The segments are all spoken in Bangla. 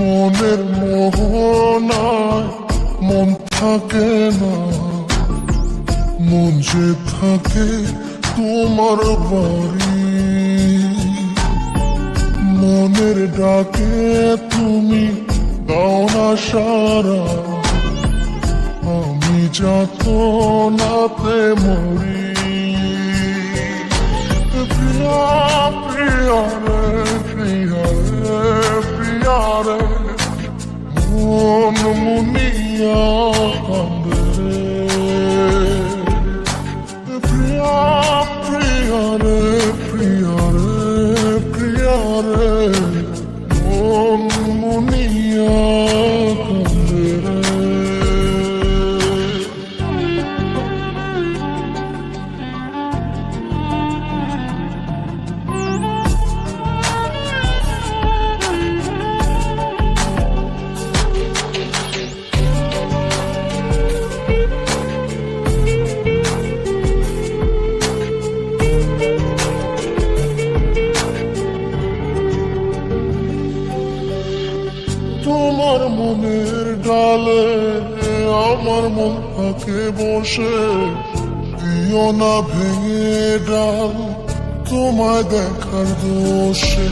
মনের মোহনায় মন থাকে না। মন যে থাকে তোমার বাড়ি। মনের ডাকে তুমি দাও না সারা। আমি যত নাতে মরি। প্রিয়া প্রিয়া louder. Mwana munia kambere. Priya, priya, priya, priya. তোমার মনের ডালে, আমার মন থাকে বসে। দিও না ভেঙে ডাল, তোমায় দেখার দোষে।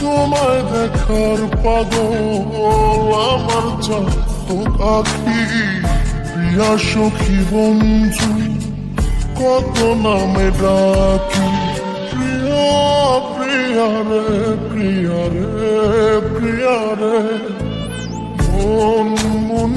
তোমায় দেখার পাগল, আমার চাতক আখি প্রিয়া সখী বন্ধু, কত নামে ডাকি। প্রিয়া প্রিয়া রে প্রিয়া রে রে। মন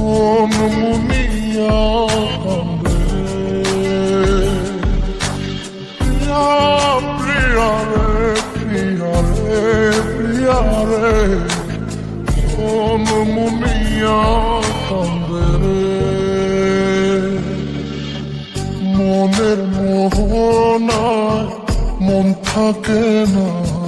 মন মুনিয়া কান্দে প্রিয়া প্রিয়া রে প্রিয়া রে প্রিয়া রে মন মনের মন থাকে না